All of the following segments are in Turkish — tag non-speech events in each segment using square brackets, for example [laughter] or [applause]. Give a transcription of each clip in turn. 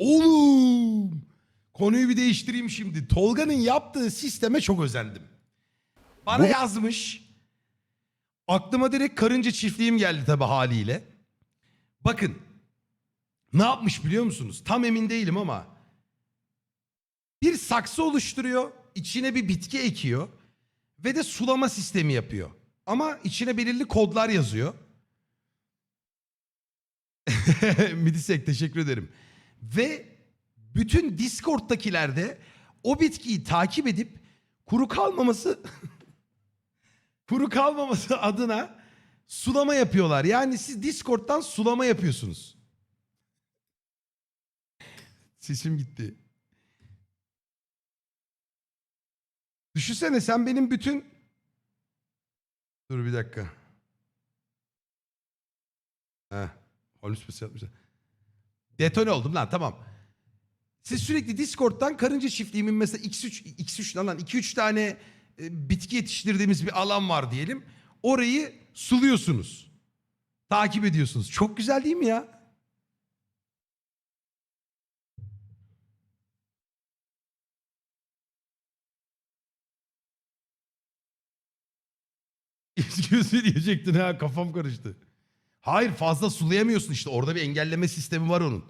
Oğlum. Konuyu bir değiştireyim şimdi. Tolga'nın yaptığı sisteme çok özendim. Bana Bu- yazmış. Aklıma direkt karınca çiftliğim geldi tabii haliyle. Bakın. Ne yapmış biliyor musunuz? Tam emin değilim ama. Bir saksı oluşturuyor. içine bir bitki ekiyor. Ve de sulama sistemi yapıyor. Ama içine belirli kodlar yazıyor. [laughs] Midisek teşekkür ederim. Ve bütün Discord'dakilerde o bitkiyi takip edip kuru kalmaması [laughs] kuru kalmaması adına sulama yapıyorlar. Yani siz Discord'dan sulama yapıyorsunuz. Sesim gitti. Düşünsene sen benim bütün... Dur bir dakika. Heh. Pes yapmışlar. Detone oldum lan tamam. Siz sürekli Discord'dan karınca çiftliğimin mesela X3, X3 lan lan 2-3 tane e, bitki yetiştirdiğimiz bir alan var diyelim. Orayı suluyorsunuz. Takip ediyorsunuz. Çok güzel değil mi ya? [laughs] Gözü diyecektin ha kafam karıştı. Hayır fazla sulayamıyorsun işte orada bir engelleme sistemi var onun.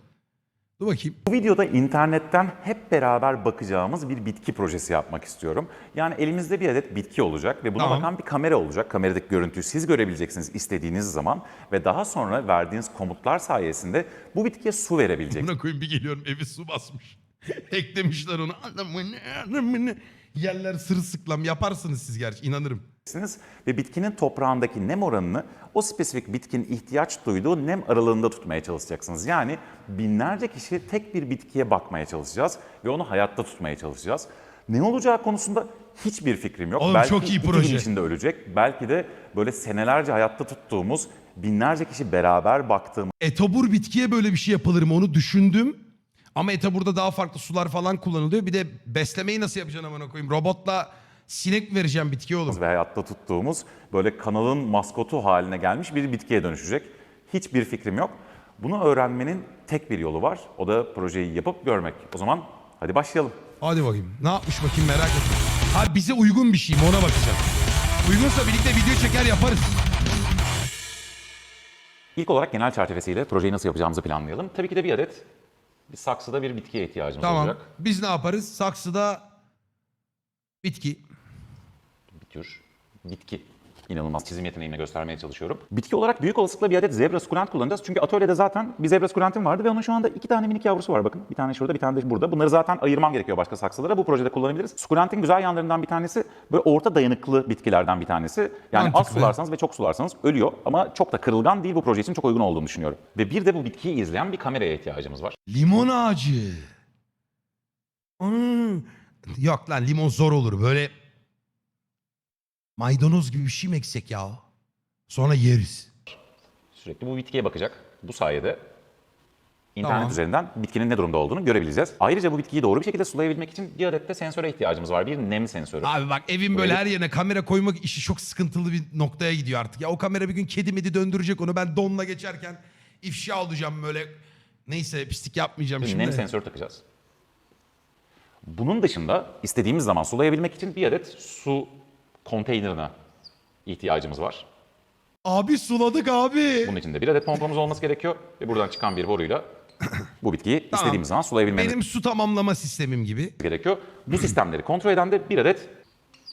Dur bakayım. Bu videoda internetten hep beraber bakacağımız bir bitki projesi yapmak istiyorum. Yani elimizde bir adet bitki olacak ve buna Tamam. bakan bir kamera olacak. Kameradaki görüntüyü siz görebileceksiniz istediğiniz zaman ve daha sonra verdiğiniz komutlar sayesinde bu bitkiye su verebileceksiniz. Buna koyayım bir geliyorum evi su basmış. [laughs] Eklemişler onu. Anamını, anamını. Yerler sırılsıklam yaparsınız siz gerçi inanırım. Ve bitkinin toprağındaki nem oranını o spesifik bitkinin ihtiyaç duyduğu nem aralığında tutmaya çalışacaksınız. Yani binlerce kişi tek bir bitkiye bakmaya çalışacağız ve onu hayatta tutmaya çalışacağız. Ne olacağı konusunda hiçbir fikrim yok. Oğlum belki çok iyi iki proje. gün içinde ölecek. Belki de böyle senelerce hayatta tuttuğumuz binlerce kişi beraber baktığımız Etobur bitkiye böyle bir şey yapılır mı onu düşündüm. Ama etoburda daha farklı sular falan kullanılıyor. Bir de beslemeyi nasıl yapacaksın amına koyayım? Robotla sinek vereceğim bitkiye oğlum? ve hayatta tuttuğumuz böyle kanalın maskotu haline gelmiş bir bitkiye dönüşecek. Hiçbir fikrim yok. Bunu öğrenmenin tek bir yolu var. O da projeyi yapıp görmek. O zaman hadi başlayalım. Hadi bakayım. Ne yapmış bakayım merak ettim. Ha bize uygun bir şey mi ona bakacağım. Uygunsa birlikte video çeker yaparız. İlk olarak genel çerçevesiyle projeyi nasıl yapacağımızı planlayalım. Tabii ki de bir adet bir saksıda bir bitkiye ihtiyacımız Tamam. olacak. Biz ne yaparız? Saksıda bitki. Tür bitki. İnanılmaz çizim yeteneğimle göstermeye çalışıyorum. Bitki olarak büyük olasılıkla bir adet zebra sukulent kullanacağız. Çünkü atölyede zaten bir zebra sukulentim vardı ve onun şu anda iki tane minik yavrusu var bakın. Bir tane şurada bir tane de burada. Bunları zaten ayırmam gerekiyor başka saksılara. Bu projede kullanabiliriz. Sukulentin güzel yanlarından bir tanesi böyle orta dayanıklı bitkilerden bir tanesi. Yani az Mantıklı. sularsanız ve çok sularsanız ölüyor ama çok da kırılgan değil bu proje için çok uygun olduğunu düşünüyorum. Ve bir de bu bitkiyi izleyen bir kameraya ihtiyacımız var. Limon ağacı. Ana. Yok lan limon zor olur. Böyle maydanoz gibi bir şey mi eksek ya? Sonra yeriz. Sürekli bu bitkiye bakacak. Bu sayede internet Tamam. üzerinden bitkinin ne durumda olduğunu görebileceğiz. Ayrıca bu bitkiyi doğru bir şekilde sulayabilmek için bir adet de sensöre ihtiyacımız var. Bir nem sensörü. Abi bak evin böyle her yerine kamera koymak işi çok sıkıntılı bir noktaya gidiyor artık. Ya o kamera bir gün kedi medi döndürecek onu. Ben donla geçerken ifşa olacağım böyle. Neyse pislik yapmayacağım Bir şimdi. nem sensörü takacağız. Bunun dışında istediğimiz zaman sulayabilmek için bir adet su konteynerine ihtiyacımız var. Abi suladık abi. Bunun için de bir adet pompamız olması gerekiyor ve buradan çıkan bir boruyla bu bitkiyi Tamam. istediğimiz zaman sulayabilmemiz Benim su tamamlama sistemim gibi. gerekiyor. Bu sistemleri kontrol eden de bir adet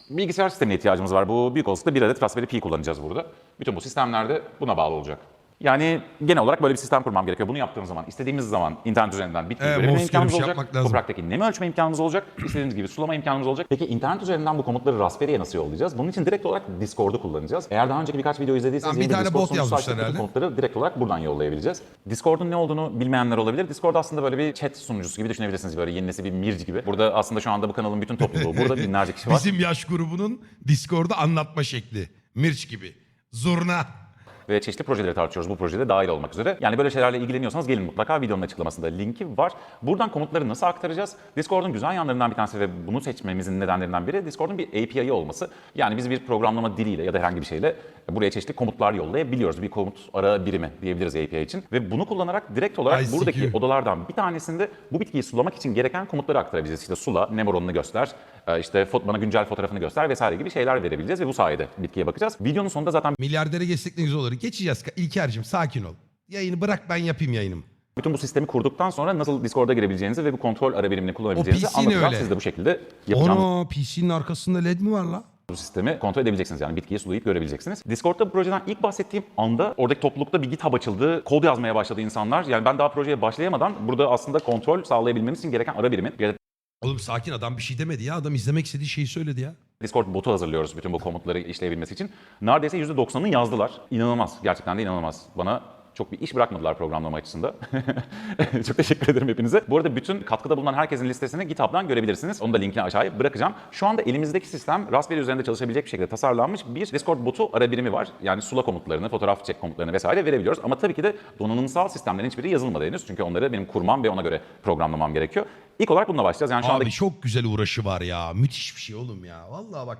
bilgisayar sistemine ihtiyacımız var. Bu büyük olasılıkla bir adet Raspberry Pi kullanacağız burada. Bütün bu sistemler de buna bağlı olacak. Yani genel olarak böyle bir sistem kurmam gerekiyor. Bunu yaptığım zaman, istediğimiz zaman internet üzerinden bitkiyi Evet, görebilme Morse imkanımız şey olacak. Topraktaki nemi ölçme imkanımız olacak. İstediğimiz gibi sulama imkanımız olacak. Peki internet üzerinden bu komutları Raspberry'e nasıl yollayacağız? Bunun için direkt olarak Discord'u kullanacağız. Eğer daha önceki birkaç video izlediyseniz Tamam, bir tane Discord bot yazmışlar herhalde. komutları direkt olarak buradan yollayabileceğiz. Discord'un ne olduğunu bilmeyenler olabilir. Discord aslında böyle bir chat sunucusu gibi düşünebilirsiniz. Böyle yeni nesil bir Mirc gibi. Burada aslında şu anda bu kanalın bütün topluluğu. Burada [laughs] binlerce kişi var. Bizim yaş grubunun Discord'da anlatma şekli. Mirç gibi. Zurna. Ve çeşitli projeleri tartışıyoruz bu projede dahil olmak üzere. Yani böyle şeylerle ilgileniyorsanız gelin mutlaka videonun açıklamasında linki var. Buradan komutları nasıl aktaracağız? Discord'un güzel yanlarından bir tanesi ve bunu seçmemizin nedenlerinden biri Discord'un bir API'yi olması. Yani biz bir programlama diliyle ya da herhangi bir şeyle buraya çeşitli komutlar yollayabiliyoruz. Bir komut ara birimi diyebiliriz API için. Ve bunu kullanarak direkt olarak ICQ. buradaki odalardan bir tanesinde bu bitkiyi sulamak için gereken komutları aktarabileceğiz. İşte sula, nem oranını göster, e, işte bana güncel fotoğrafını göster vesaire gibi şeyler verebileceğiz ve bu sayede bitkiye bakacağız. Videonun sonunda zaten Milyardere geçsek ne güzel olur. Geçeceğiz. İlker'cim sakin ol. Yayını bırak ben yapayım yayınımı. bütün bu sistemi kurduktan sonra nasıl Discord'a girebileceğinizi ve bu kontrol ara birimini kullanabileceğinizi O PC 'ne anlatacağım. öyle? Siz de bu şekilde yapacağınız Ono PC'nin arkasında led mi var la? bu sistemi kontrol edebileceksiniz. Yani bitkiyi sulayıp görebileceksiniz. Discord'da bu projeden ilk bahsettiğim anda oradaki toplulukta bir GitHub açıldı. Kod yazmaya başladı insanlar. Yani ben daha projeye başlayamadan burada aslında kontrol sağlayabilmeniz için gereken ara birimin Oğlum sakin adam bir şey demedi ya. Adam izlemek istediği şeyi söyledi ya. Discord botu hazırlıyoruz bütün bu komutları işleyebilmesi için. Neredeyse %90'ını yazdılar. İnanılmaz. Gerçekten de inanılmaz. Bana çok bir iş bırakmadılar programlama açısında. [laughs] çok teşekkür ederim hepinize. Bu arada bütün katkıda bulunan herkesin listesini GitHub'dan görebilirsiniz. Onu da linkini aşağıya bırakacağım. Şu anda elimizdeki sistem Raspberry üzerinde çalışabilecek bir şekilde tasarlanmış bir Discord botu ara birimi var. Yani sula komutlarını, fotoğraf çek komutlarını vesaire verebiliyoruz. Ama tabii ki de donanımsal sistemlerin hiçbiri yazılmadı henüz. Çünkü onları benim kurmam ve ona göre programlamam gerekiyor. İlk olarak bununla başlayacağız. Yani şu anda Abi çok güzel uğraşı var ya. Müthiş bir şey oğlum ya. Vallahi bak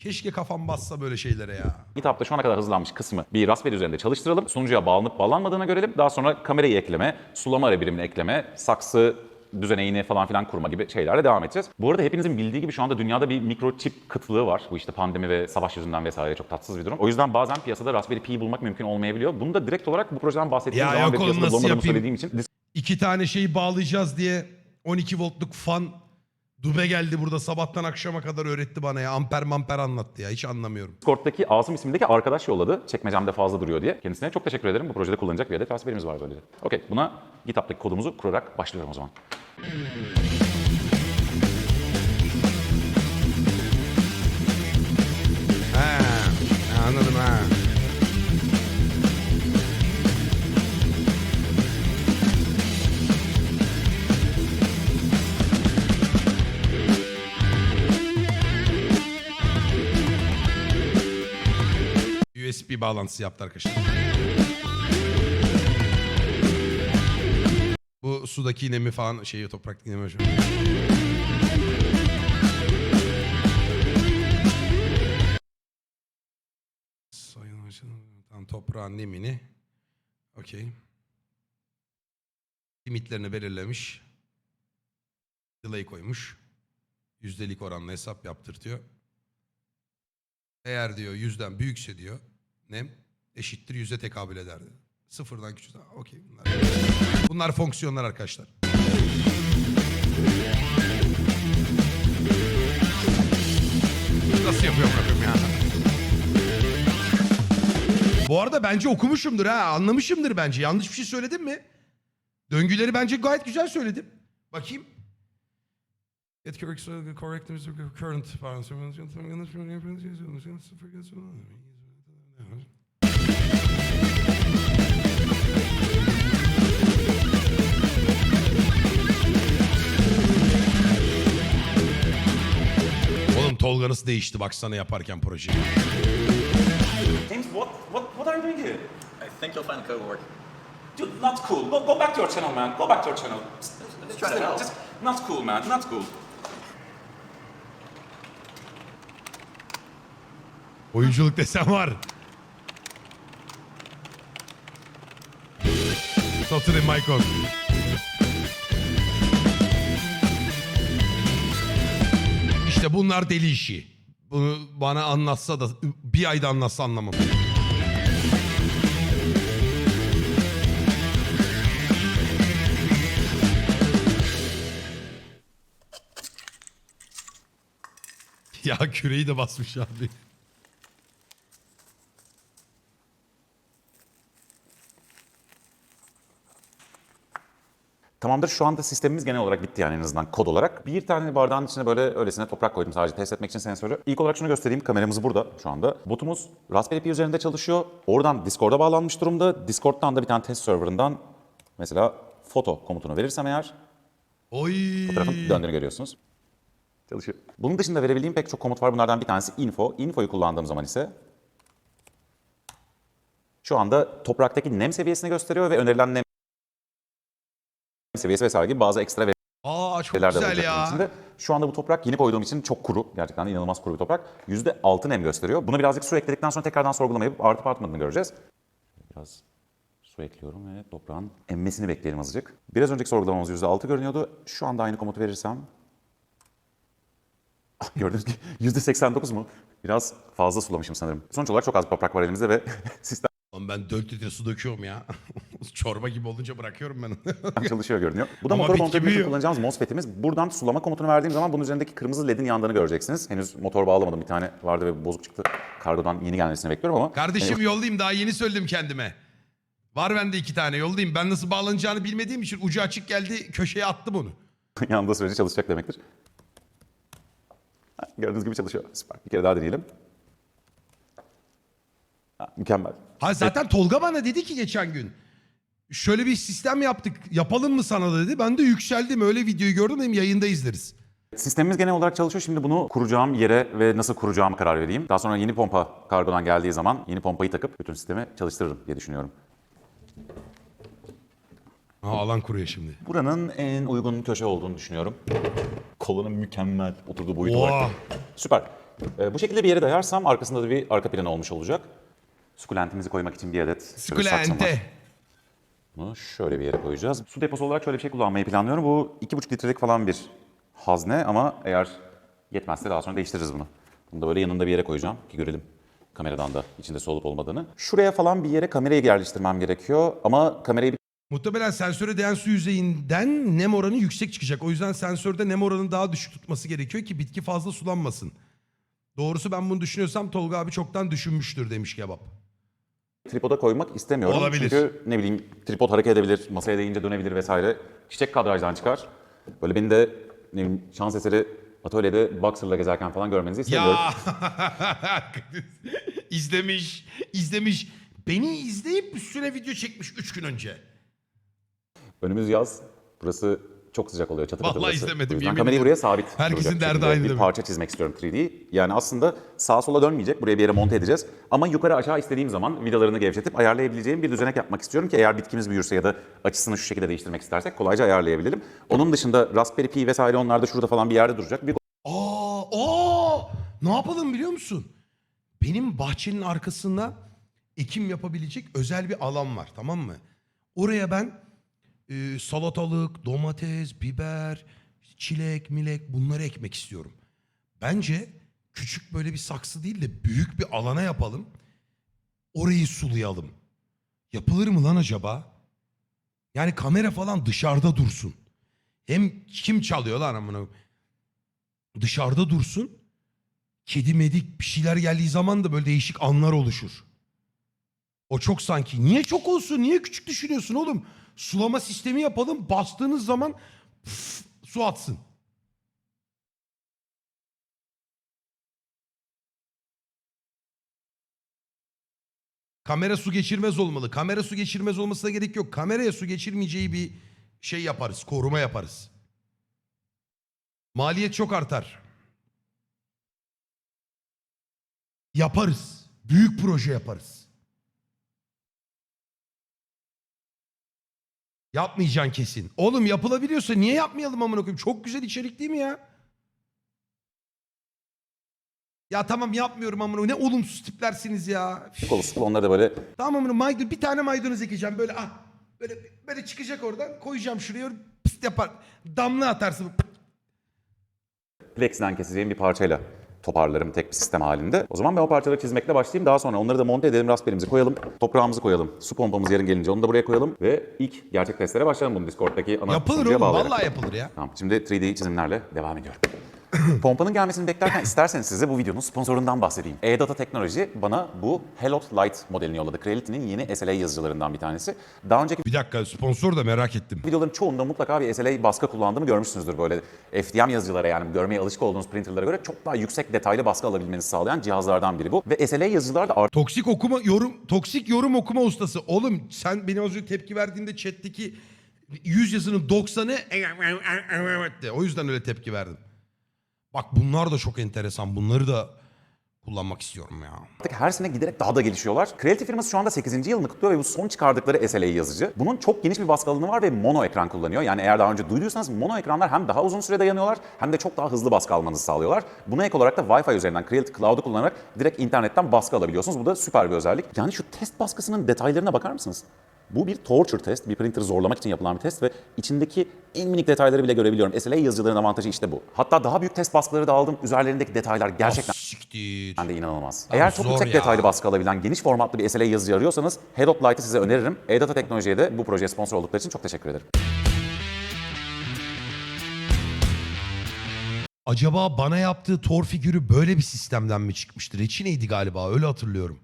keşke kafam bassa böyle şeylere ya. GitHub'da şu ana kadar hazırlanmış kısmı bir Raspberry üzerinde çalıştıralım. Sunucuya bağlanıp bağlanmadığını görelim. Daha sonra kamerayı ekleme, sulama ara birimini ekleme, saksı düzeneğini falan filan kurma gibi şeylerle devam edeceğiz. Bu arada hepinizin bildiği gibi şu anda dünyada bir mikroçip kıtlığı var. Bu işte pandemi ve savaş yüzünden vesaire çok tatsız bir durum. O yüzden bazen piyasada Raspberry Pi bulmak mümkün olmayabiliyor. Bunu da direkt olarak bu projeden bahsettiğim Ya zaman yok ve oğlum, piyasada nasıl yapayım? söylediğim için İki tane şeyi bağlayacağız diye 12 voltluk fan dube geldi burada sabahtan akşama kadar öğretti bana ya. Amper mamper anlattı ya. Hiç anlamıyorum. Discord'daki Asım ismindeki arkadaş yolladı. Çekmecemde fazla duruyor diye. Kendisine çok teşekkür ederim. Bu projede kullanacak bir adet Raspberry'miz var böylece. Okey buna GitHub'daki kodumuzu kurarak başlıyorum o zaman. USB bağlantısı yaptı arkadaşlar. Bu sudaki nemi falan şeyi topraktaki nemi. Sayın Başkanım, Tamam toprağın nemini. Okey. Limitlerini belirlemiş. Delay koymuş. Yüzdelik oranla hesap yaptırtıyor. Eğer diyor yüzden büyükse diyor nem eşittir yüze tekabül eder diyor. Sıfırdan küçük. Okey bunlar. Bunlar fonksiyonlar arkadaşlar. Nasıl yapıyorum bakayım ya? Bu arada bence okumuşumdur ha. Anlamışımdır bence. Yanlış bir şey söyledim mi? Döngüleri bence gayet güzel söyledim. Bakayım. Get correct, correct current Oğlum Tolga nasıl değişti baksana yaparken projeyi. James, what, what, what are you doing here? I think you'll find the code will work. Dude, not cool. Go, go back to your channel, man. Go back to your channel. Let's try to help. Just not cool, man. Not cool. Oyunculuk desen var. Totally Michael. İşte bunlar deli işi. Bunu bana anlatsa da bir ayda anlatsa anlamam. ya küreyi de basmış abi. Tamamdır. Şu anda sistemimiz genel olarak bitti yani en azından kod olarak. Bir tane bardağın içine böyle öylesine toprak koydum sadece test etmek için sensörü. İlk olarak şunu göstereyim. Kameramız burada şu anda. Botumuz Raspberry Pi üzerinde çalışıyor. Oradan Discord'a bağlanmış durumda. Discord'dan da bir tane test serverından mesela foto komutunu verirsem eğer Oy. fotoğrafın döndüğünü görüyorsunuz. Çalışıyor. Bunun dışında verebildiğim pek çok komut var. Bunlardan bir tanesi info. Info'yu kullandığım zaman ise Şu anda topraktaki nem seviyesini gösteriyor ve önerilen nem seviyesi vesaire gibi bazı ekstra Aa çok veriler de güzel olacak bunun ya. içinde. Şu anda bu toprak yeni koyduğum için çok kuru. Gerçekten de inanılmaz kuru bir toprak. %6 nem gösteriyor. Buna birazcık su ekledikten sonra tekrardan sorgulamayıp artıp artmadığını göreceğiz. Biraz su ekliyorum ve toprağın emmesini bekleyelim azıcık. Biraz önceki sorgulamamız %6 görünüyordu. Şu anda aynı komutu verirsem... Ah, Gördüğünüz gibi %89 mu? Biraz fazla sulamışım sanırım. Sonuç olarak çok az toprak var elimizde ve [laughs] sistem Oğlum ben 4 litre su döküyorum ya. [laughs] Çorba gibi olunca bırakıyorum ben onu. çalışıyor görünüyor. Bu da Ama motoru bitki için büyüyor. kullanacağımız MOSFET'imiz. Buradan sulama komutunu verdiğim zaman bunun üzerindeki kırmızı ledin yandığını göreceksiniz. Henüz motor bağlamadım. Bir tane vardı ve bozuk çıktı. Kargodan yeni gelmesini bekliyorum ama. Kardeşim yollayayım daha yeni söyledim kendime. Var bende iki tane yollayayım. Ben nasıl bağlanacağını bilmediğim için ucu açık geldi köşeye attım onu. [laughs] yanında sürece çalışacak demektir. Ha, Gördüğünüz gibi çalışıyor. Süper. Bir kere daha deneyelim. Mükemmel. Ha zaten Tolga bana dedi ki geçen gün. Şöyle bir sistem yaptık. Yapalım mı sana dedi. Ben de yükseldim. Öyle videoyu gördüm dedim yayında izleriz. Sistemimiz genel olarak çalışıyor. Şimdi bunu kuracağım yere ve nasıl kuracağımı karar vereyim. Daha sonra yeni pompa kargodan geldiği zaman yeni pompayı takıp bütün sistemi çalıştırırım diye düşünüyorum. Ha alan kuruyor şimdi. Buranın en uygun köşe olduğunu düşünüyorum. Kolonun mükemmel oturduğu boyut Oha. olarak. Süper. Ee, bu şekilde bir yere dayarsam arkasında da bir arka planı olmuş olacak. Sukulentimizi koymak için bir adet. Skulente. Bunu şöyle bir yere koyacağız. Su deposu olarak şöyle bir şey kullanmayı planlıyorum. Bu 2,5 litrelik falan bir hazne ama eğer yetmezse daha sonra değiştiririz bunu. Bunu da böyle yanında bir yere koyacağım ki görelim kameradan da içinde su olup olmadığını. Şuraya falan bir yere kamerayı yerleştirmem gerekiyor ama kamerayı bir Muhtemelen sensöre değen su yüzeyinden nem oranı yüksek çıkacak. O yüzden sensörde nem oranını daha düşük tutması gerekiyor ki bitki fazla sulanmasın. Doğrusu ben bunu düşünüyorsam Tolga abi çoktan düşünmüştür demiş kebap. Tripoda koymak istemiyorum. Olabilir. Çünkü ne bileyim tripod hareket edebilir, masaya değince dönebilir vesaire. Çiçek kadrajdan çıkar. Böyle beni de ne bileyim, şans eseri atölyede boxer'la gezerken falan görmenizi istemiyorum. Ya [laughs] izlemiş, izlemiş. Beni izleyip üstüne video çekmiş 3 gün önce. Önümüz yaz. Burası çok sıcak oluyor çatı katı Vallahi burası. izlemedim, O yüzden kamerayı ederim. buraya sabit Herkesin derdi aynı Bir parça çizmek istiyorum 3D. Yani aslında sağa sola dönmeyecek. Buraya bir yere monte edeceğiz. Ama yukarı aşağı istediğim zaman vidalarını gevşetip ayarlayabileceğim bir düzenek yapmak istiyorum ki eğer bitkimiz büyürse ya da açısını şu şekilde değiştirmek istersek kolayca ayarlayabilelim. Onun dışında Raspberry Pi vesaire onlar da şurada falan bir yerde duracak. Büyük Aa, aa, ne yapalım biliyor musun? Benim bahçenin arkasında ekim yapabilecek özel bir alan var tamam mı? Oraya ben e, salatalık, domates, biber, çilek, milek bunları ekmek istiyorum. Bence küçük böyle bir saksı değil de büyük bir alana yapalım. Orayı sulayalım. Yapılır mı lan acaba? Yani kamera falan dışarıda dursun. Hem kim çalıyor lan amına? dışarıda dursun. Kedi medik bir şeyler geldiği zaman da böyle değişik anlar oluşur. O çok sanki. Niye çok olsun? Niye küçük düşünüyorsun oğlum? Sulama sistemi yapalım. Bastığınız zaman pf, su atsın. Kamera su geçirmez olmalı. Kamera su geçirmez olmasına gerek yok. Kameraya su geçirmeyeceği bir şey yaparız. Koruma yaparız. Maliyet çok artar. Yaparız. Büyük proje yaparız. Yapmayacaksın kesin. Oğlum yapılabiliyorsa niye yapmayalım amına koyayım? Çok güzel içerik değil mi ya? Ya tamam yapmıyorum amına koyayım. Ne olumsuz tiplersiniz ya. Üf. olasılıkla onları da böyle Tamam amına maydanoz bir tane maydanoz ekeceğim böyle ah. Böyle böyle çıkacak oradan koyacağım şuraya pıst yapar. Damla atarsın. Plex'den keseceğim bir parçayla toparlarım tek bir sistem halinde. O zaman ben o parçaları çizmekle başlayayım. Daha sonra onları da monte edelim, raspberry'imizi koyalım, toprağımızı koyalım, su pompamız yarın gelince onu da buraya koyalım ve ilk gerçek testlere başlayalım bunu Discord'daki ana Yapılır oğlum bağlayarak. vallahi yapılır ya. Tamam, şimdi 3D çizimlerle devam ediyorum. [coughs] Pompanın gelmesini beklerken isterseniz size bu videonun sponsorundan bahsedeyim. E-Data Teknoloji bana bu Helot Light modelini yolladı. Creality'nin yeni SLA yazıcılarından bir tanesi. Daha önceki Bir dakika sponsor da merak ettim. videoların çoğunda mutlaka bir SLA baskı kullandığımı görmüşsünüzdür. Böyle FDM yazıcılara yani görmeye alışık olduğunuz printerlara göre çok daha yüksek detaylı baskı alabilmenizi sağlayan cihazlardan biri bu. Ve SLA yazıcılar da Toksik okuma yorum toksik yorum okuma ustası. Oğlum sen benim az önce tepki verdiğinde chat'teki 100 yazının 90'ı de. [laughs] O yüzden öyle tepki verdim. Bak bunlar da çok enteresan. Bunları da kullanmak istiyorum ya. Artık her sene giderek daha da gelişiyorlar. Creative firması şu anda 8. yılını kutluyor ve bu son çıkardıkları SLA yazıcı. Bunun çok geniş bir baskı alanı var ve mono ekran kullanıyor. Yani eğer daha önce duyduysanız mono ekranlar hem daha uzun süre dayanıyorlar hem de çok daha hızlı baskı almanızı sağlıyorlar. Buna ek olarak da Wi-Fi üzerinden Creative Cloud'u kullanarak direkt internetten baskı alabiliyorsunuz. Bu da süper bir özellik. Yani şu test baskısının detaylarına bakar mısınız? Bu bir torture test, bir printer'ı zorlamak için yapılan bir test ve içindeki en minik detayları bile görebiliyorum. SLA yazıcıların avantajı işte bu. Hatta daha büyük test baskıları da aldım. Üzerlerindeki detaylar gerçekten Ah, siktir. de inanılmaz. Abi Eğer çok zor yüksek ya. detaylı baskı alabilen geniş formatlı bir SLA yazıcı arıyorsanız Head Light'ı size öneririm. E-Data Teknoloji'ye de bu projeye sponsor oldukları için çok teşekkür ederim. Acaba bana yaptığı Thor figürü böyle bir sistemden mi çıkmıştı? Reçineydi galiba öyle hatırlıyorum.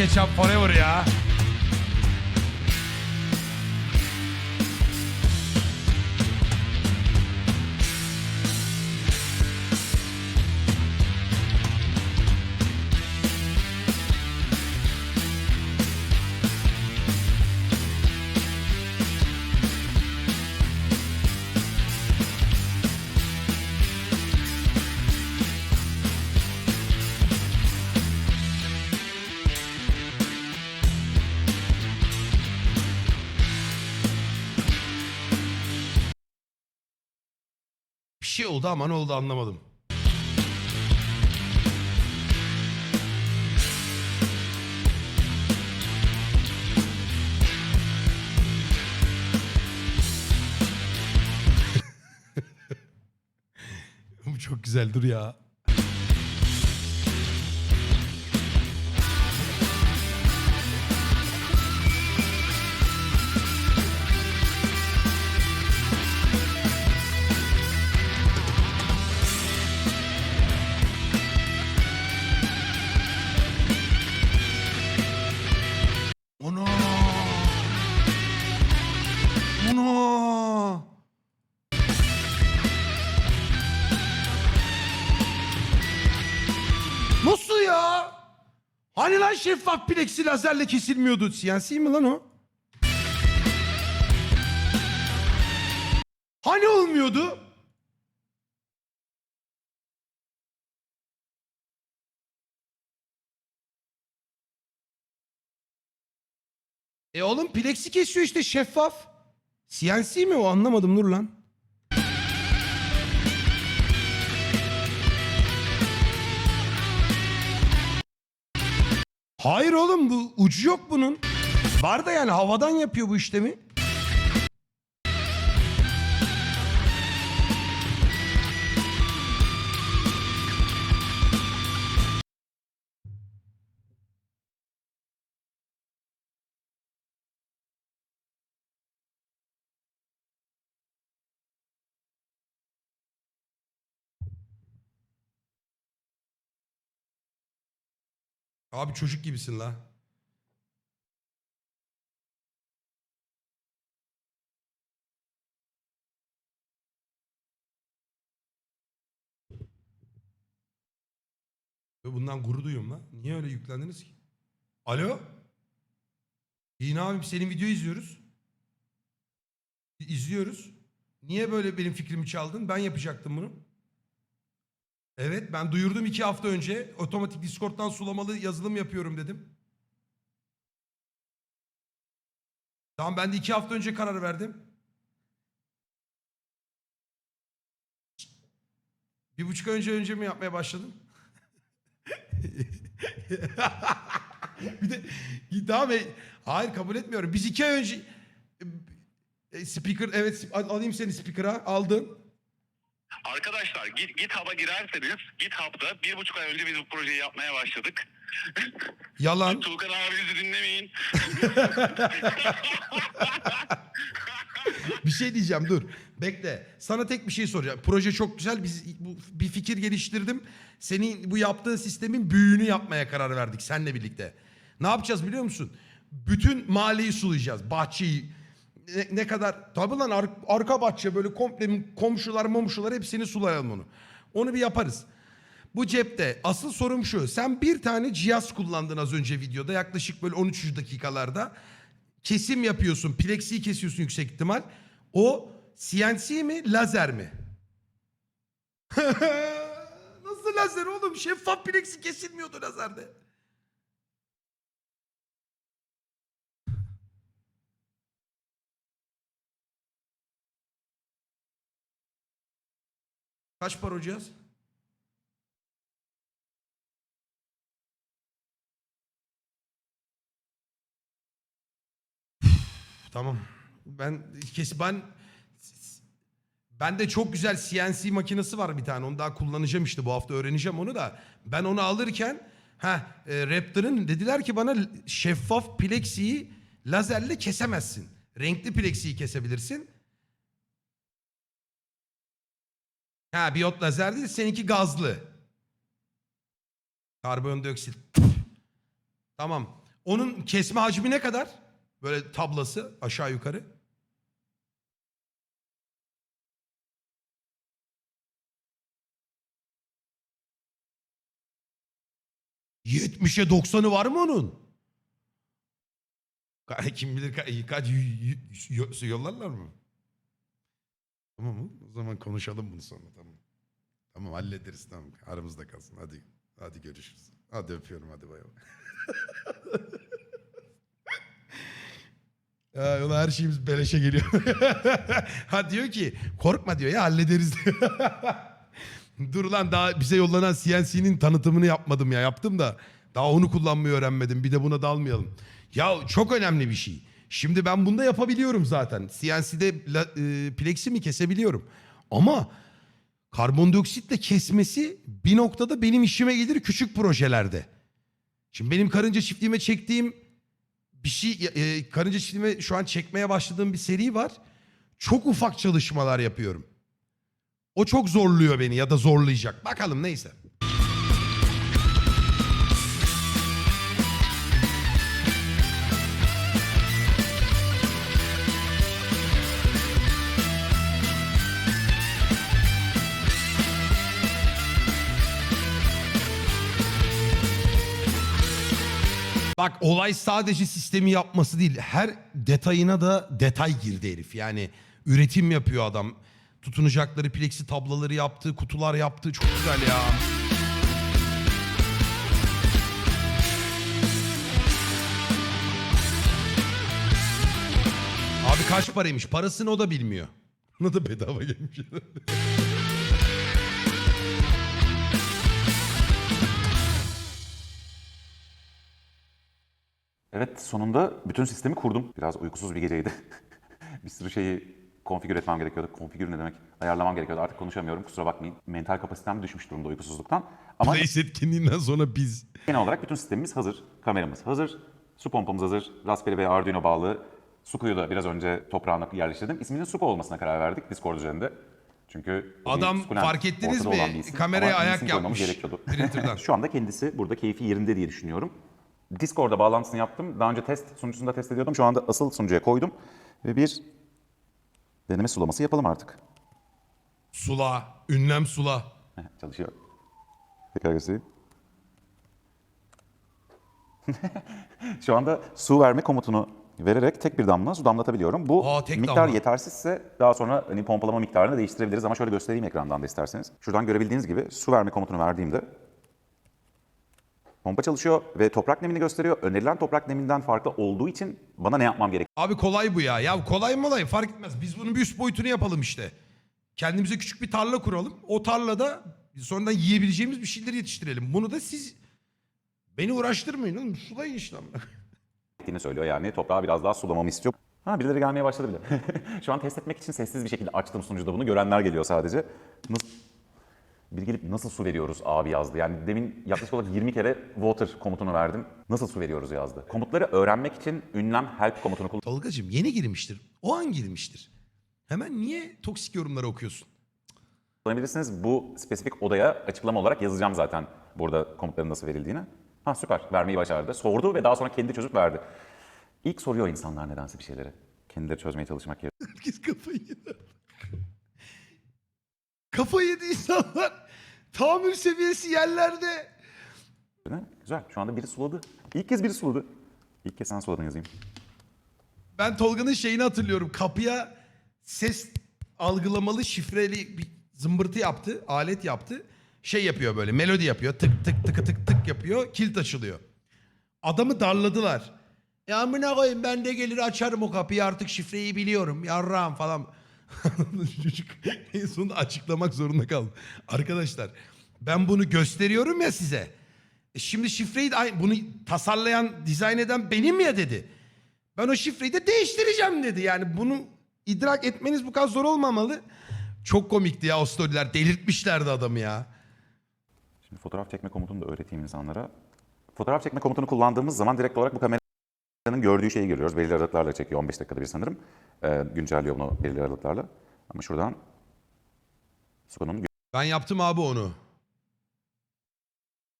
SketchUp Forever ya. Oldu ama ne oldu anlamadım. [laughs] Çok güzel dur ya. Şeffaf plexi lazerle kesilmiyordu? CNC mi lan o? Hani olmuyordu? E oğlum plexi kesiyor işte şeffaf. CNC mi o anlamadım dur lan. Hayır oğlum bu ucu yok bunun. Var da yani havadan yapıyor bu işlemi. Abi çocuk gibisin la. Ve bundan gurur duyuyorum lan. Niye öyle yüklendiniz ki? Alo? Yine abim senin videoyu izliyoruz. İzliyoruz. Niye böyle benim fikrimi çaldın? Ben yapacaktım bunu. Evet ben duyurdum iki hafta önce. Otomatik Discord'dan sulamalı yazılım yapıyorum dedim. Tamam ben de iki hafta önce karar verdim. Bir buçuk ay önce önce mi yapmaya başladın? [laughs] bir de tamam e, hayır kabul etmiyorum. Biz iki ay önce e, speaker evet al- alayım seni speaker'a aldın. Arkadaşlar Git, GitHub'a girerseniz GitHub'da bir buçuk ay önce biz bu projeyi yapmaya başladık. [laughs] Yalan. Tuğkan abinizi dinlemeyin. [laughs] Bir şey diyeceğim dur. Bekle. Sana tek bir şey soracağım. Proje çok güzel. Biz bu, bir fikir geliştirdim. Senin bu yaptığın sistemin büyüğünü yapmaya karar verdik seninle birlikte. Ne yapacağız biliyor musun? Bütün mahalleyi sulayacağız. Bahçeyi. Ne, ne kadar? Tabii lan ar- arka bahçe böyle komple komşular momşular hepsini sulayalım onu. Onu bir yaparız. Bu cepte. Asıl sorum şu. Sen bir tane cihaz kullandın az önce videoda. Yaklaşık böyle 13 dakikalarda. Kesim yapıyorsun. Plexiyi kesiyorsun yüksek ihtimal. O CNC mi lazer mi? [laughs] Nasıl lazer oğlum? Şeffaf plexi kesilmiyordu lazerde. Kaç para o cihaz? Tamam. Ben kes ben Bende çok güzel CNC makinesi var bir tane. Onu daha kullanacağım işte bu hafta öğreneceğim onu da. Ben onu alırken ha e, Raptor'ın dediler ki bana şeffaf plexiyi lazerle kesemezsin. Renkli plexiyi kesebilirsin. Ha biyot lazer değil seninki gazlı. Karbondioksit. Tamam. Onun kesme hacmi ne kadar? Böyle tablası aşağı yukarı. Yetmişe 90'ı var mı onun? [laughs] Kim bilir ka- kaç yollarlar mı? Tamam mı? O zaman konuşalım bunu sonra tamam. Tamam hallederiz tamam. Aramızda kalsın. Hadi hadi görüşürüz. Hadi öpüyorum hadi bay bay. [laughs] Ya her şeyimiz beleşe geliyor. [laughs] ha diyor ki korkma diyor ya hallederiz diyor. [laughs] Dur lan daha bize yollanan CNC'nin tanıtımını yapmadım ya yaptım da daha onu kullanmayı öğrenmedim bir de buna dalmayalım. Ya çok önemli bir şey. Şimdi ben bunda yapabiliyorum zaten. CNC'de e, pleximi kesebiliyorum. Ama karbondioksitle kesmesi bir noktada benim işime gelir küçük projelerde. Şimdi benim karınca çiftliğime çektiğim bir şey e, karınca çiftliğime şu an çekmeye başladığım bir seri var. Çok ufak çalışmalar yapıyorum. O çok zorluyor beni ya da zorlayacak. Bakalım neyse. Bak olay sadece sistemi yapması değil. Her detayına da detay girdi herif. Yani üretim yapıyor adam. Tutunacakları plexi tablaları yaptı, kutular yaptı. Çok güzel ya. Abi kaç paraymış? Parasını o da bilmiyor. [laughs] Ona da bedava gelmiş. Evet sonunda bütün sistemi kurdum. Biraz uykusuz bir geceydi. [laughs] bir sürü şeyi konfigür etmem gerekiyordu. Konfigür ne demek? Ayarlamam gerekiyordu. Artık konuşamıyorum kusura bakmayın. Mental kapasitem düşmüş durumda uykusuzluktan. Ama Place etkinliğinden sonra biz. genel olarak bütün sistemimiz hazır. Kameramız hazır. Su pompamız hazır. Raspberry ve Arduino bağlı. Suku'yu da biraz önce toprağına yerleştirdim. İsminin Suku olmasına karar verdik Discord üzerinde. Çünkü Adam fark ettiniz ortada mi? olan bir isim. Kameraya Ama ayak isim koymamız yapmış gerekiyordu. printer'dan. [laughs] Şu anda kendisi burada keyfi yerinde diye düşünüyorum. Discord'da bağlantısını yaptım. Daha önce test sunucusunda test ediyordum. Şu anda asıl sunucuya koydum. Ve bir deneme sulaması yapalım artık. Sula, ünlem sula. Çalışıyor. Tekrar göstereyim. [laughs] Şu anda su verme komutunu vererek tek bir damla su damlatabiliyorum. Bu Aa, tek miktar damla. yetersizse daha sonra hani pompalama miktarını değiştirebiliriz ama şöyle göstereyim ekrandan da isterseniz. Şuradan görebildiğiniz gibi su verme komutunu verdiğimde pompa çalışıyor ve toprak nemini gösteriyor. Önerilen toprak neminden farklı olduğu için bana ne yapmam gerektiğini Abi kolay bu ya. Ya kolay mı olay fark etmez. Biz bunun bir üst boyutunu yapalım işte. Kendimize küçük bir tarla kuralım. O tarlada sonradan yiyebileceğimiz bir şeyler yetiştirelim. Bunu da siz beni uğraştırmayın oğlum. Sulayın işte. amına. söylüyor yani. Toprağı biraz daha sulamamı istiyor. Ha birileri gelmeye başladı bile. [laughs] Şu an test etmek için sessiz bir şekilde açtım sunucuda bunu. Görenler geliyor sadece. Nasıl, biri gelip nasıl su veriyoruz abi yazdı. Yani demin yaklaşık olarak 20 kere water komutunu verdim. Nasıl su veriyoruz yazdı. Komutları öğrenmek için ünlem help komutunu Tolgacığım yeni girmiştir. O an girmiştir. Hemen niye toksik yorumları okuyorsun? kullanabilirsiniz. Bu spesifik odaya açıklama olarak yazacağım zaten burada komutların nasıl verildiğini. Ha süper. Vermeyi başardı. Sordu ve daha sonra kendi çözüp verdi. İlk soruyor insanlar nedense bir şeyleri. Kendileri çözmeye çalışmak yerine. Herkes kafayı yedi. Kafayı yedi insanlar. Tahammül seviyesi yerlerde. Güzel. Şu anda biri suladı. İlk kez biri suladı. İlk kez sen suladın yazayım. Ben Tolga'nın şeyini hatırlıyorum. Kapıya ses algılamalı şifreli bir zımbırtı yaptı. Alet yaptı. Şey yapıyor böyle melodi yapıyor. Tık tık tık tık tık yapıyor. Kilit açılıyor. Adamı darladılar. Ya amına koyayım ben de gelir açarım o kapıyı artık şifreyi biliyorum. Yarrağım falan. Çocuk en sonunda açıklamak zorunda kaldı. Arkadaşlar ben bunu gösteriyorum ya size. E şimdi şifreyi de bunu tasarlayan, dizayn eden benim ya dedi. Ben o şifreyi de değiştireceğim dedi. Yani bunu idrak etmeniz bu kadar zor olmamalı. Çok komikti ya o storyler. Delirtmişlerdi adamı ya. Şimdi fotoğraf çekme komutunu da öğreteyim insanlara. Fotoğraf çekme komutunu kullandığımız zaman direkt olarak bu kameranın gördüğü şeyi görüyoruz. Belirli aralıklarla çekiyor. 15 dakikada bir sanırım. Ee, güncelliyor bunu belirli aralıklarla. Ama şuradan Suko'nun Ben yaptım abi onu.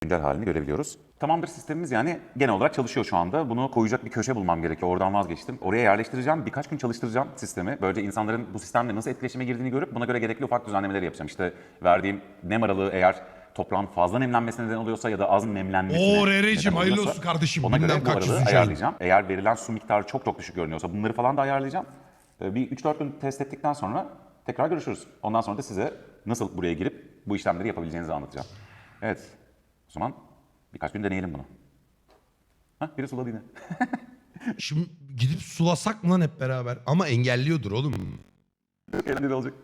güncel halini görebiliyoruz. Tamamdır sistemimiz yani genel olarak çalışıyor şu anda. Bunu koyacak bir köşe bulmam gerekiyor. Oradan vazgeçtim. Oraya yerleştireceğim. Birkaç gün çalıştıracağım sistemi. Böylece insanların bu sistemle nasıl etkileşime girdiğini görüp buna göre gerekli ufak düzenlemeleri yapacağım. İşte verdiğim nem aralığı eğer toprağın fazla nemlenmesine neden oluyorsa ya da az nemlenmesine Oo, Rere'cim, hayırlı olsun kardeşim. Ona Bilmem göre bu kaç aralığı yüzüncü ayın. ayarlayacağım. Eğer verilen su miktarı çok çok düşük görünüyorsa bunları falan da ayarlayacağım. Ee, Bir 3-4 gün test ettikten sonra tekrar görüşürüz. Ondan sonra da size nasıl buraya girip bu işlemleri yapabileceğinizi anlatacağım. Evet. O zaman birkaç gün deneyelim bunu. Hah biri suladı yine. [laughs] Şimdi gidip sulasak mı lan hep beraber? Ama engelliyordur oğlum. Eğlenceli olacak.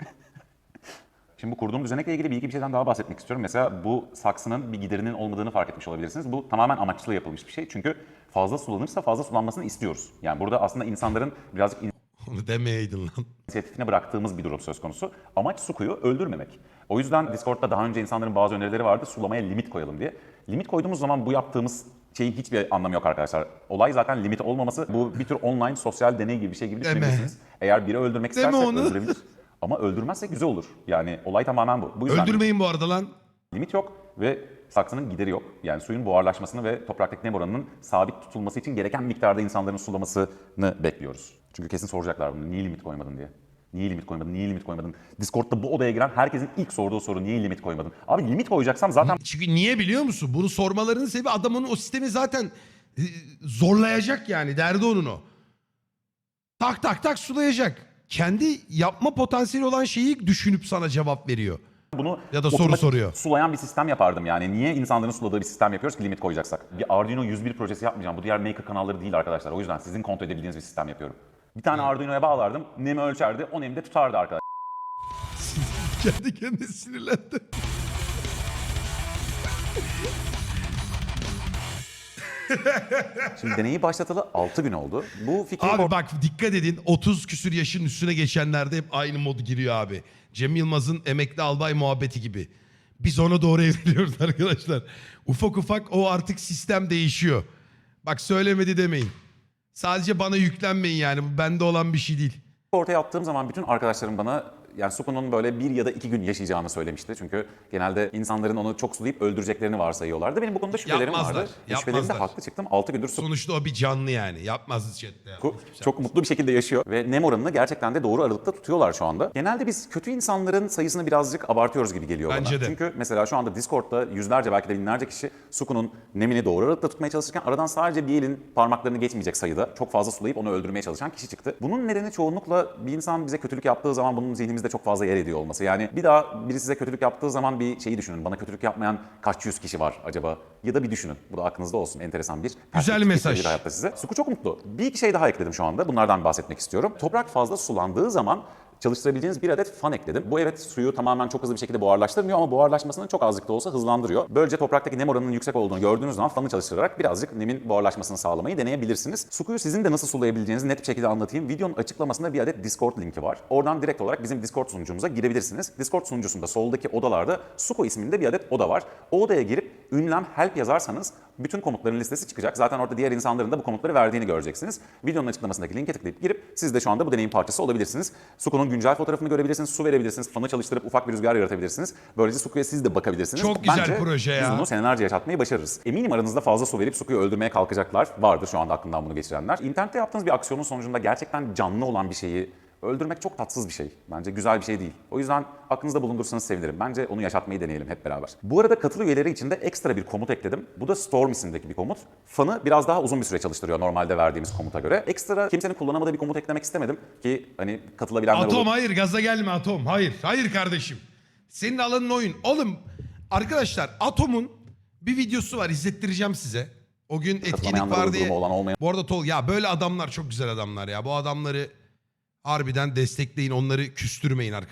Şimdi bu kurduğum düzenekle ilgili bir iki bir şeyden daha bahsetmek istiyorum. Mesela bu saksının bir giderinin olmadığını fark etmiş olabilirsiniz. Bu tamamen amaçlı yapılmış bir şey. Çünkü fazla sulanırsa fazla sulanmasını istiyoruz. Yani burada aslında insanların birazcık [laughs] Onu demeyeydin lan. inisiyatifine bıraktığımız bir durum söz konusu. Amaç su kuyu öldürmemek. O yüzden Discord'da daha önce insanların bazı önerileri vardı sulamaya limit koyalım diye. Limit koyduğumuz zaman bu yaptığımız şeyin hiçbir anlamı yok arkadaşlar. Olay zaten limit olmaması. Bu bir tür online sosyal deney gibi bir şey gibi düşünebilirsiniz. Eğer biri öldürmek Deme isterse onu. öldürebilir. [laughs] Ama öldürmezse güzel olur. Yani olay tamamen bu. Bu yüzden Öldürmeyin bu arada lan. limit yok ve saksının gideri yok. Yani suyun buharlaşmasını ve topraktaki nem oranının sabit tutulması için gereken miktarda insanların sulamasını bekliyoruz. Çünkü kesin soracaklar bunu. Niye limit koymadın diye. Niye limit koymadın? Niye limit koymadın? Discord'da bu odaya giren herkesin ilk sorduğu soru niye limit koymadın? Abi limit koyacaksam zaten Çünkü niye biliyor musun? Bunu sormalarının sebebi adamın o sistemi zaten e, zorlayacak yani. Derdi onun o. Tak tak tak sulayacak. Kendi yapma potansiyeli olan şeyi düşünüp sana cevap veriyor. bunu Ya da soru otomatik soruyor. Sulayan bir sistem yapardım yani. Niye insanların suladığı bir sistem yapıyoruz ki limit koyacaksak? Bir Arduino 101 projesi yapmayacağım. Bu diğer maker kanalları değil arkadaşlar. O yüzden sizin kontrol edebildiğiniz bir sistem yapıyorum. Bir tane Arduino'ya bağlardım. Nemi ölçerdi. O nemi de tutardı arkadaşlar. [laughs] Kendi kendine sinirlendi. [laughs] Şimdi deneyi başlatalı 6 gün oldu. Bu fikri Abi bak dikkat edin 30 küsür yaşın üstüne geçenlerde hep aynı mod giriyor abi. Cem Yılmaz'ın emekli albay muhabbeti gibi. Biz ona doğru evriliyoruz [laughs] arkadaşlar. Ufak ufak o artık sistem değişiyor. Bak söylemedi demeyin. Sadece bana yüklenmeyin yani bu bende olan bir şey değil. ortaya attığım zaman bütün arkadaşlarım bana yani Suku'nun böyle bir ya da iki gün yaşayacağını söylemişti. Çünkü genelde insanların onu çok sulayıp öldüreceklerini varsayıyorlardı. Benim bu konuda şüphelerim Yapmazlar, vardı. Şüphelerimde yapmazlar. haklı çıktım. 6 gündür Suku Sonuçta o bir canlı yani. Yapmaz chatte. çok mutlu bir şekilde yaşıyor. Ve nem oranını gerçekten de doğru aralıkta tutuyorlar şu anda. Genelde biz kötü insanların sayısını birazcık abartıyoruz gibi geliyor Bence bana. de. Çünkü mesela şu anda Discord'da yüzlerce belki de binlerce kişi Suku'nun nemini doğru aralıkta tutmaya çalışırken aradan sadece bir elin parmaklarını geçmeyecek sayıda çok fazla sulayıp onu öldürmeye çalışan kişi çıktı. Bunun nedeni çoğunlukla bir insan bize kötülük yaptığı zaman bunun zihnimizde çok fazla yer ediyor olması. Yani bir daha biri size kötülük yaptığı zaman bir şeyi düşünün. Bana kötülük yapmayan kaç yüz kişi var acaba? Ya da bir düşünün. Bu da aklınızda olsun. Enteresan bir perspektif mesaj. getirebilir hayatta size. Suku çok mutlu. Bir iki şey daha ekledim şu anda. Bunlardan bahsetmek istiyorum. Toprak fazla sulandığı zaman çalıştırabileceğiniz bir adet fan ekledim. Bu evet suyu tamamen çok hızlı bir şekilde buharlaştırmıyor ama buharlaşmasını çok azıcık da olsa hızlandırıyor. Böylece topraktaki nem oranının yüksek olduğunu gördüğünüz zaman fanı çalıştırarak birazcık nemin buharlaşmasını sağlamayı deneyebilirsiniz. Sukuyu sizin de nasıl sulayabileceğinizi net bir şekilde anlatayım. Videonun açıklamasında bir adet Discord linki var. Oradan direkt olarak bizim Discord sunucumuza girebilirsiniz. Discord sunucusunda soldaki odalarda Suko isminde bir adet oda var. O odaya girip ünlem help yazarsanız bütün komutların listesi çıkacak. Zaten orada diğer insanların da bu komutları verdiğini göreceksiniz. Videonun açıklamasındaki linke tıklayıp girip siz de şu anda bu deneyin parçası olabilirsiniz. Suku'nun güncel fotoğrafını görebilirsiniz, su verebilirsiniz, fanı çalıştırıp ufak bir rüzgar yaratabilirsiniz. Böylece Suku'ya siz de bakabilirsiniz. Çok güzel Bence proje ya. Biz bunu senelerce yaşatmayı başarırız. Eminim aranızda fazla su verip Suku'yu öldürmeye kalkacaklar. Vardır şu anda aklından bunu geçirenler. İnternette yaptığınız bir aksiyonun sonucunda gerçekten canlı olan bir şeyi öldürmek çok tatsız bir şey. Bence güzel bir şey değil. O yüzden aklınızda bulundursanız sevinirim. Bence onu yaşatmayı deneyelim hep beraber. Bu arada katıl üyeleri için de ekstra bir komut ekledim. Bu da Storm isimdeki bir komut. Fan'ı biraz daha uzun bir süre çalıştırıyor normalde verdiğimiz komuta göre. Ekstra kimsenin kullanamadığı bir komut eklemek istemedim ki hani katılabilenler Atom olur. hayır gaza gelme Atom. Hayır. Hayır kardeşim. Senin alanın oyun. Oğlum arkadaşlar Atom'un bir videosu var izlettireceğim size. O gün etkinlik var diye. olan olmayan Bu arada Tol ya böyle adamlar çok güzel adamlar ya. Bu adamları harbiden destekleyin onları küstürmeyin arkadaşlar.